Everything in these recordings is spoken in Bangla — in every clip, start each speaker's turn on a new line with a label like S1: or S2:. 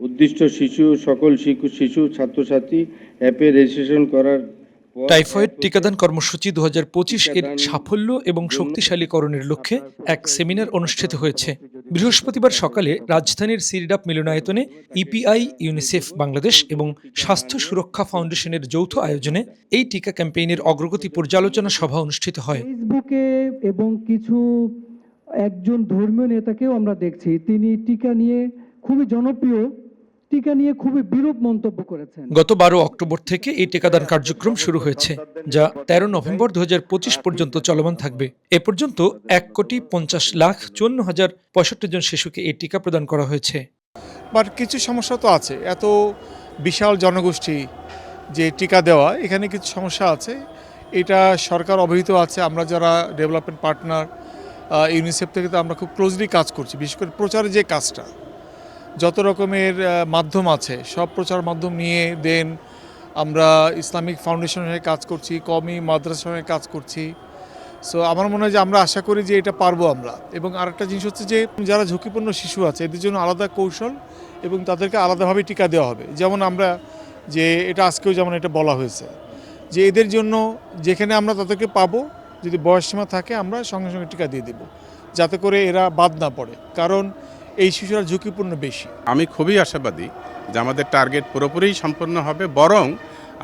S1: উদ্দিষ্ট শিশু সকল শিশু শিশু ছাত্রছাত্রী অ্যাপে রেজিস্ট্রেশন করার
S2: টাইফয়েড টিকাদান কর্মসূচি দুই হাজার পঁচিশ এর সাফল্য এবং শক্তিশালীকরণের লক্ষ্যে এক সেমিনার অনুষ্ঠিত হয়েছে। বৃহস্পতিবার সকালে রাজধানীর সিরিডাপ মিলনায়তনে ইপিআই ইউনিসেফ বাংলাদেশ এবং স্বাস্থ্য সুরক্ষা ফাউন্ডেশনের যৌথ আয়োজনে এই টিকা ক্যাম্পেইনের অগ্রগতি পর্যালোচনা সভা অনুষ্ঠিত হয়।
S3: ফেসবুকে এবং কিছু একজন ধর্মীয় নেতাকেও আমরা দেখছি। তিনি টিকা নিয়ে খুবই জনপ্রিয়। টিকা নিয়ে খুবই বিরূপ মন্তব্য করেছেন।
S2: গত বারো অক্টোবর থেকে এই টিকাদান কার্যক্রম শুরু হয়েছে যা তেরো নভেম্বর দুহাজার পঁচিশ পর্যন্ত চলমান থাকবে। এ পর্যন্ত এক কোটি পঞ্চাশ লাখ চুয়ান্ন হাজার পঁয়ষট্টি জন শিশুকে এই টিকা প্রদান করা হয়েছে।
S4: বাট কিছু সমস্যা তো আছে। এত বিশাল জনগোষ্ঠী যে টিকা দেওয়া এখানে কিছু সমস্যা আছে। এটা সরকার অবহিত আছে। আমরা যারা ডেভেলপমেন্ট পার্টনার ইউনিসেফ থেকে তো আমরা খুব ক্লোজলি কাজ করছি। বিশেষ করে প্রচারের যে কাজটা যত রকমের মাধ্যম আছে, সব প্রচার মাধ্যম নিয়ে দেন আমরা ইসলামিক ফাউন্ডেশনের কাজ করছি, কমি মাদ্রাসার কাজ করছি। সো আমার মনে হয় যে আমরা আশা করি যে এটা পারব আমরা। এবং আরেকটা জিনিস হচ্ছে যে, যারা ঝুঁকিপূর্ণ শিশু আছে, এদের জন্য আলাদা কৌশল এবং তাদেরকে আলাদাভাবে টিকা দেওয়া হবে। যেমন আমরা যে, এটা আজকেও যেমন এটা বলা হয়েছে যে, এদের জন্য যেখানে আমরা তাদেরকে পাবো, যদি বয়সসীমা থাকে, আমরা সঙ্গে সঙ্গে টিকা দিয়ে দেব। যাতে করে এরা বাদ না পড়ে। কারণ এই শিশুরা ঝুঁকিপূর্ণ বেশি।
S5: আমি খুবই আশাবাদী যে আমাদের টার্গেট পুরোপুরিই সম্পন্ন হবে বরং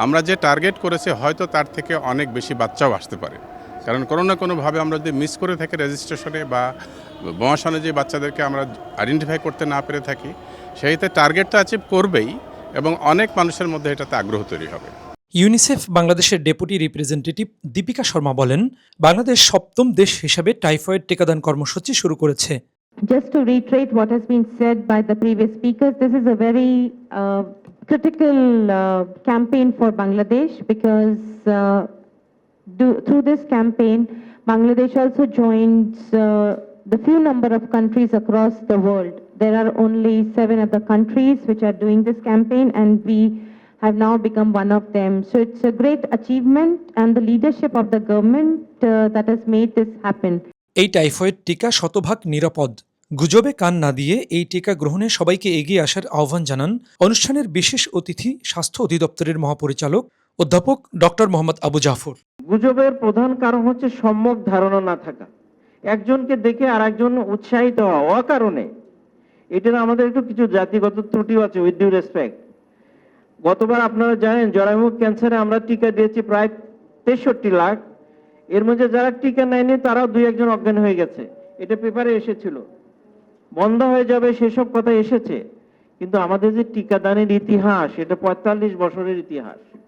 S5: আমরা যে টার্গেট করেছি হয়তো তার থেকে অনেক বেশি বাচ্চাও আসতে পারে। কারণ কোনো না কোনোভাবে আমরা যদি মিস করে থাকি রেজিস্ট্রেশনে বা বোমাশনে যে বাচ্চাদেরকে আমরা আইডেন্টিফাই করতে না পেরে থাকি সেইতে টার্গেটটা অ্যাচিভ করবেই এবং অনেক মানুষের মধ্যে এটাতে আগ্রহ তৈরি হবে।
S2: ইউনিসেফ বাংলাদেশের ডেপুটি রিপ্রেজেন্টেটিভ দীপিকা শর্মা বলেন বাংলাদেশ সপ্তম দেশ হিসাবে টাইফয়েড টিকাদান কর্মসূচি শুরু করেছে।
S6: Just to reiterate what has been said by the previous speakers, this is a very uh, critical uh, campaign for Bangladesh because uh, do- through this campaign, Bangladesh also joins uh, the few number of countries across the world. There are only seven other countries which are doing this campaign and we have now become one of them. So it's a great achievement and the leadership of the government uh, that has made this happen.
S2: এই টাইফয়েড টিকা শতভাগ নিরাপদ। গুজবে কান না দিয়ে এই টিকা গ্রহণে সবাইকে এগিয়ে আসার আহ্বান জানান অনুষ্ঠানের বিশেষ অতিথি স্বাস্থ্য অধিদপ্তরের মহাপরিচালক অধ্যাপক ডক্টর মোহাম্মদ আবু জাফর।
S7: গুজবের প্রধান কারণ হচ্ছে সম্যক ধারণা না থাকা। একজনকে দেখে আর একজন উৎসাহিত হওয়া অকারণে। এটা আমাদের একটু কিছু জাতিগত ত্রুটিও আছে উইথ ডিউ রেসপেক্ট গতবার আপনারা জানেন জরায়ুমুখ ক্যান্সারে আমরা টিকা দিয়েছি প্রায় তেষট্টি লাখ। এর মধ্যে যারা টিকা নেয়নি, তারাও দুই একজন অজ্ঞান হয়ে গেছে। এটা পেপারে এসেছিল। বন্ধ হয়ে যাবে, সেসব কথা এসেছে। কিন্তু আমাদের যে টিকাদানের ইতিহাস, এটা পঁয়তাল্লিশ বছরের ইতিহাস।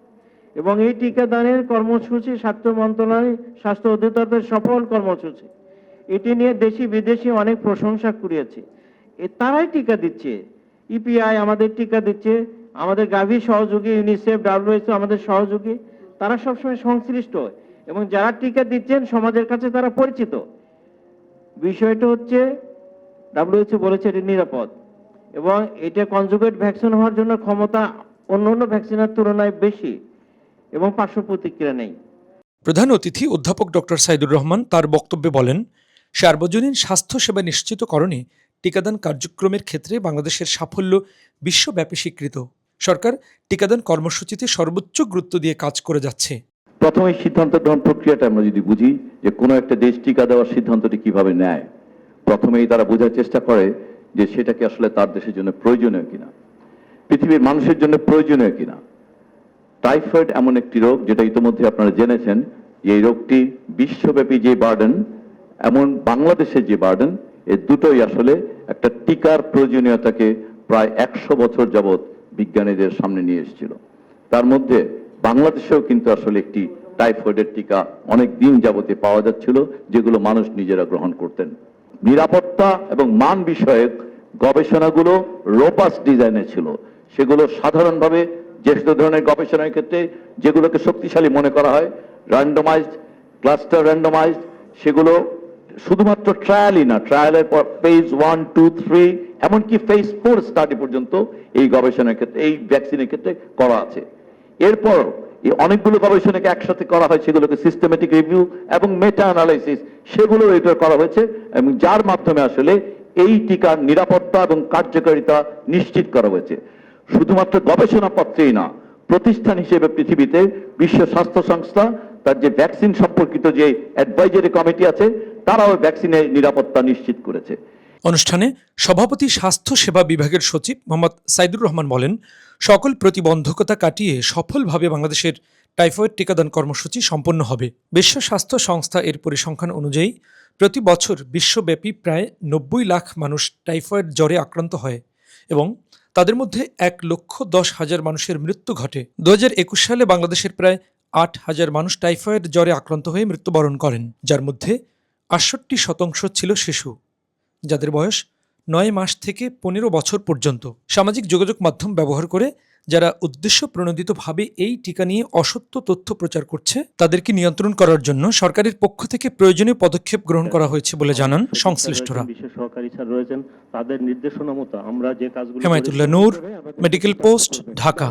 S7: এবং এই টিকাদানের কর্মসূচি স্বাস্থ্য মন্ত্রণালয়, স্বাস্থ্য অধিদপ্তরের সফল কর্মসূচি। এটি নিয়ে দেশি বিদেশি অনেক প্রশংসা কুড়িয়েছে। তারাই টিকা দিচ্ছে। ইপিআই আমাদের টিকা দিচ্ছে। আমাদের গাভী সহযোগী ইউনিসেফ ডাব্লিউএসও আমাদের সহযোগী। তারা সবসময় সংশ্লিষ্ট। এবং যারা টিকা দিচ্ছেন সমাজের কাছে তারা পরিচিত। বিষয়টা হচ্ছে ডাব্লিউএইচও বলেছে এটি নিরাপদ। এবং এটা কনজুগেট ভ্যাকসিন হওয়ার জন্য ক্ষমতা অন্য অন্য ভ্যাকসিনের তুলনায় বেশি এবং পার্শ্ব প্রতিক্রিয়া নেই।
S2: প্রধান অতিথি অধ্যাপক ডক্টর সাইদুর রহমান তার বক্তব্যে বলেন, সার্বজনীন স্বাস্থ্যসেবা নিশ্চিতকরণে টিকাদান কার্যক্রমের ক্ষেত্রে বাংলাদেশের সাফল্য বিশ্বব্যাপী স্বীকৃত। সরকার টিকাদান কর্মসূচিতে সর্বোচ্চ গুরুত্ব দিয়ে কাজ করে যাচ্ছে।
S8: প্রথমে সিদ্ধান্ত গ্রহণ প্রক্রিয়াটা আমরা যদি বুঝি যে কোনো একটা দেশ টিকা দেওয়ার সিদ্ধান্তটি কীভাবে নেয়, প্রথমেই তারা বোঝার চেষ্টা করে যে সেটা কি আসলে তার দেশের জন্য প্রয়োজনীয় কিনা, পৃথিবীর মানুষের জন্য প্রয়োজনীয় কিনা। টাইফয়েড এমন একটি রোগ যেটা ইতিমধ্যে আপনারা জেনেছেন যে এই রোগটি বিশ্বব্যাপী যে বার্ডেন, এমন বাংলাদেশের যে বার্ডেন, এ দুটোই আসলে একটা টিকার প্রয়োজনীয়তাকে প্রায় একশো বছর যাবৎ বিজ্ঞানীদের সামনে নিয়ে এসেছিল। তার মধ্যে বাংলাদেশেও কিন্তু আসলে একটি টাইফয়েডের টিকা অনেক দিন যাবতে পাওয়া যাচ্ছিল, যেগুলো মানুষ নিজেরা গ্রহণ করতেন। নিরাপত্তা এবং মান বিষয়ক গবেষণাগুলো রোপাস ডিজাইনে ছিল। সেগুলো সাধারণভাবে যে ধরনের গবেষণার ক্ষেত্রে যেগুলোকে শক্তিশালী মনে করা হয় র্যান্ডমাইজড ক্লাস্টার র্যান্ডমাইজড সেগুলো শুধুমাত্র ট্রায়ালই না ট্রায়ালের পর ফেজ ওয়ান টু থ্রি এমনকি ফেজ ফোর স্টাডি পর্যন্ত এই গবেষণার ক্ষেত্রে, এই ভ্যাকসিনের ক্ষেত্রে করা আছে। এরপর অনেকগুলো গবেষণাকে একসাথে করা হয়, সেগুলোকে সিস্টেমেটিক রিভিউ এবং মেটা অ্যানালাইসিস সেগুলো এটা করা হয়েছে এবং যার মাধ্যমে আসলে এই টিকার নিরাপত্তা এবং কার্যকারিতা নিশ্চিত করা হয়েছে। শুধুমাত্র গবেষণাপত্রেই না, প্রতিষ্ঠান হিসেবে পৃথিবীতে বিশ্ব স্বাস্থ্য সংস্থা, তার যে ভ্যাকসিন সম্পর্কিত যে অ্যাডভাইজারি কমিটি আছে তারাও ভ্যাকসিনের নিরাপত্তা নিশ্চিত করেছে।
S2: অনুষ্ঠানে সভাপতি স্বাস্থ্য সেবা বিভাগের সচিব মোহাম্মদ সাইদুর রহমান বলেন, সকল প্রতিবন্ধকতা কাটিয়ে সফলভাবে বাংলাদেশের টাইফয়েড টিকাদান কর্মসূচি সম্পন্ন হবে। বিশ্ব স্বাস্থ্য সংস্থা এর পরিসংখ্যান অনুযায়ী, প্রতি বছর বিশ্বব্যাপী প্রায় নব্বই লাখ মানুষ টাইফয়েড জ্বরে আক্রান্ত হয় এবং তাদের মধ্যে এক লক্ষ দশ হাজার মানুষের মৃত্যু ঘটে। দু একুশ সালে বাংলাদেশের প্রায় আট হাজার মানুষ টাইফয়েড জ্বরে আক্রান্ত হয়ে মৃত্যুবরণ করেন, যার মধ্যে আটষট্টি শতাংশ ছিল শিশু যাদের বয়স নয় মাস থেকে পনেরো বছর পর্যন্ত। সামাজিক যোগাযোগ মাধ্যম ব্যবহার করে যারা উদ্দেশ্য প্রণোদিতভাবে এই টিকা নিয়ে অসত্য তথ্য প্রচার করছে তাদেরকে নিয়ন্ত্রণ করার জন্য সরকারের পক্ষ থেকে প্রয়োজনীয় পদক্ষেপ গ্রহণ করা হয়েছে বলে জানান সংশ্লিষ্টরা।
S9: বিশেষ সহকারী স্যার রয়েছেন তাদের নির্দেশনা মতো আমরা যে কাজগুলো
S2: হেমায়তুল্লাহ নূর মেডিকেল পোস্ট ঢাকা।